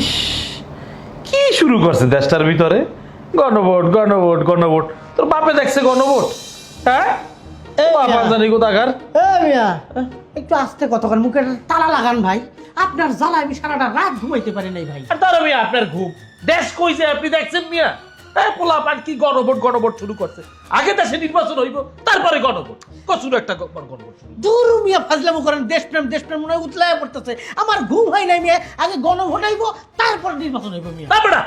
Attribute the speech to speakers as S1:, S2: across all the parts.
S1: ইস, কি শুরু করছে দেশটার ভিতরে? গণভোট গণভোট গণভোট। তোর বাপে দেখছে গণভোট? হ্যাঁ? বাবা জানি কোথাকার?
S2: একটু আস্তে কতক্ষণ মুখের তালা লাগান ভাই। আপনার জ্বালা আমি সারাটা রাত ঘুমাইতে পারি নাই ভাই।
S1: আর তার আমি আপনার ঘুম। দেশ কইছে আপনি দেখছেন মিয়া? পোলা পান কি গণভোট গণভোট শুরু করছে? আগে দেশে নির্বাচন হইব তারপরে গণভোট। কচুর একটা গণভোট শুরু।
S2: দূর মিয়া ফাজলামো করেন দেশপ্রেম দেশপ্রেম মনে হয় উতলায় পড়তেছে। আমার ঘুম হয় নাই মিয়া আগে গণভোট হইব তারপর নির্বাচন হইব মিয়া।
S1: না বেটা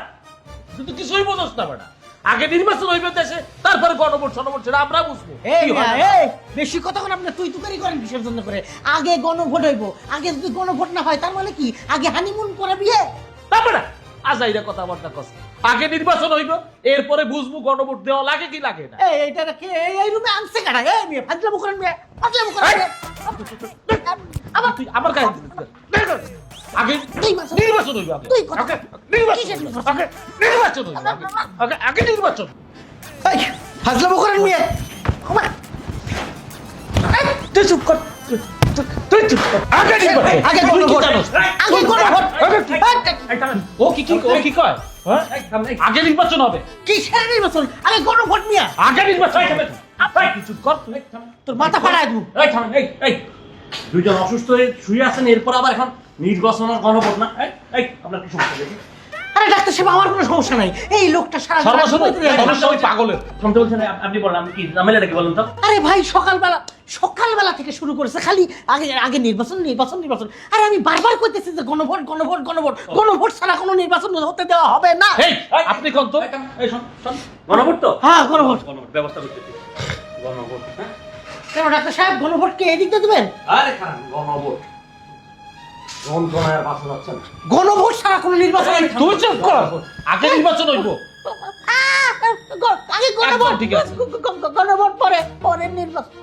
S1: তুই তো কিছুই বোঝস না বেটা। আগে নির্বাচন হইবে দেশে তারপরে গণভোট সনভোট সেটা আমরা বুঝব।
S2: এই
S1: কি হয়
S2: মিয়া,
S1: না।
S2: এই, বেশি কতক্ষণ আপনি তুই তুকারি করেন কিসের জন্য করে? আগে গণভোট হইব আগে যদি গণভোট না হয় তার মানে কি? আগে হানিমুন করে বিয়ে?
S1: না বেটা আজাইরা কথাবার্তা কস আগে নির্বাচন হইব এরপরে বুঝব গণভোট দেওয়া লাগে কি লাগে না।
S2: এই এইটা কে? এই- এই রুমে আনছে কাটা এই মিয়া মিয়া করেন মিয়া। আবার
S1: তুই আমার। আগে নির্বাচন। হইব আগে।
S2: তুই কথা-
S1: নির্বাচন? আগে নির্বাচন হইব আগে। আগে নির্বাচন।
S2: এই, মিয়া আমার তুই চুপ কর। তুই- চুপ কর।
S1: আগে নির্বাচন।
S2: আগে গণভোট। আগে গণভোট।
S1: আগে ও কি কি ও কি কয়? হ্যাঁ? আগে নির্বাচন হবে।
S2: কিসের নির্বাচন? আগে গণভোট মিয়া।
S1: আগে নির্বাচন কর
S2: তোর মাথা ফাড়ায়
S3: এই দুইজন অসুস্থ হয়ে শুয়ে আছেন এরপর আবার এখন নির্বাচন আর গণভোট না? এই এই আপনার কি সমস্যা দেখি?
S2: আরে ডাক্তার সাহেব আমার কোনো সমস্যা নাই। এই লোকটা সারা।
S1: সমস্যা ওই পাগলের।
S3: শুনতে বলছেন আপ- আপনি বলেন আপনি কি ঝামেলাটা কি বলেন তো?
S2: আরে ভাই সকালবেলা সকালবেলা থেকে শুরু করেছে খালি আগে আগে নির্বাচন নির্বাচন নির্বাচন। আরে আমি বারবার করতেছি যে গণভোট গণভোট গণভোট। গণভোট ছাড়া কোনো নির্বাচন হতে দেওয়া হবে না।
S1: এই আপনি কোন তো?
S3: এই, শোন শোন গণভোট তো?
S2: হ্যাঁ গণভোট।
S3: গণভোট ব্যবস্থা করতেছি। গণভোট হ্যাঁ?
S2: কেন ডাক্তার সাহেব গণভোটকে এদিক দিয়ে দেবেন?
S3: আরে খারাপ গণভোট।
S2: গণভোট ছাড়া কোনো নির্বাচন
S1: তুই চুপ কর। আগে নির্বাচন হইব।
S2: আগে গণভোট গণভোট পরে পরে নির্বাচন।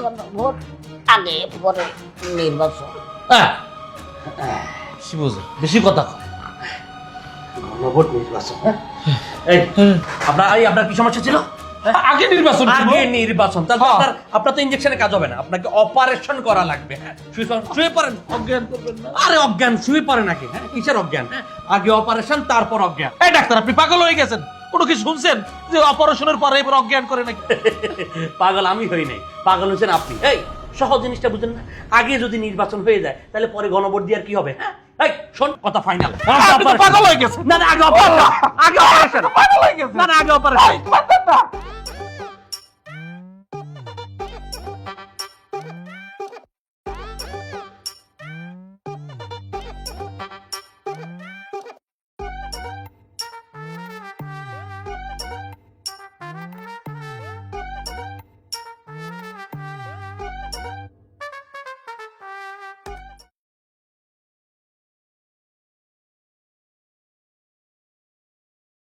S2: গণভোট আগে পরে নির্বাচন।
S1: হ্যাঁ কি বুঝে বেশি কথা
S3: গণভোট নির্বাচন। হ্যাঁ এই আপনার এই আপনার কি সমস্যা ছিল?
S1: আগে নির্বাচন
S3: আগে নির্বাচন। তাহলে
S1: হ্যাঁ।
S3: আপনার তো ইনজেকশনে কাজ হবে না। আপনাকে অপারেশন করা লাগবে। হ্যাঁ। শুয়ে
S1: অজ্ঞান করবেন না।
S3: আরে অজ্ঞান শুয়ে হ্যাঁ কিসের অজ্ঞান? হ্যাঁ আগে অপারেশন তারপর অজ্ঞান।
S1: এই ডাক্তার আপনি পাগল হয়ে গেছেন। কোনো কি শুনছেন? যে অপারেশনের পরে এবার অজ্ঞান করে নাকি?
S3: পাগল আমি হই নাই। পাগল হচ্ছেন আপনি। এই সহজ জিনিসটা বুঝেন না? আগে যদি নির্বাচন হয়ে যায় তাহলে পরে গণভোট দিয়ে আর কি হবে? হ্যাঁ? এই শোন কথা ফাইনাল
S1: পাগল হয়ে
S3: না না আগে অপারেশন আগে অপারেশন
S1: হয়ে
S3: না আগে অপারেশন
S1: 了。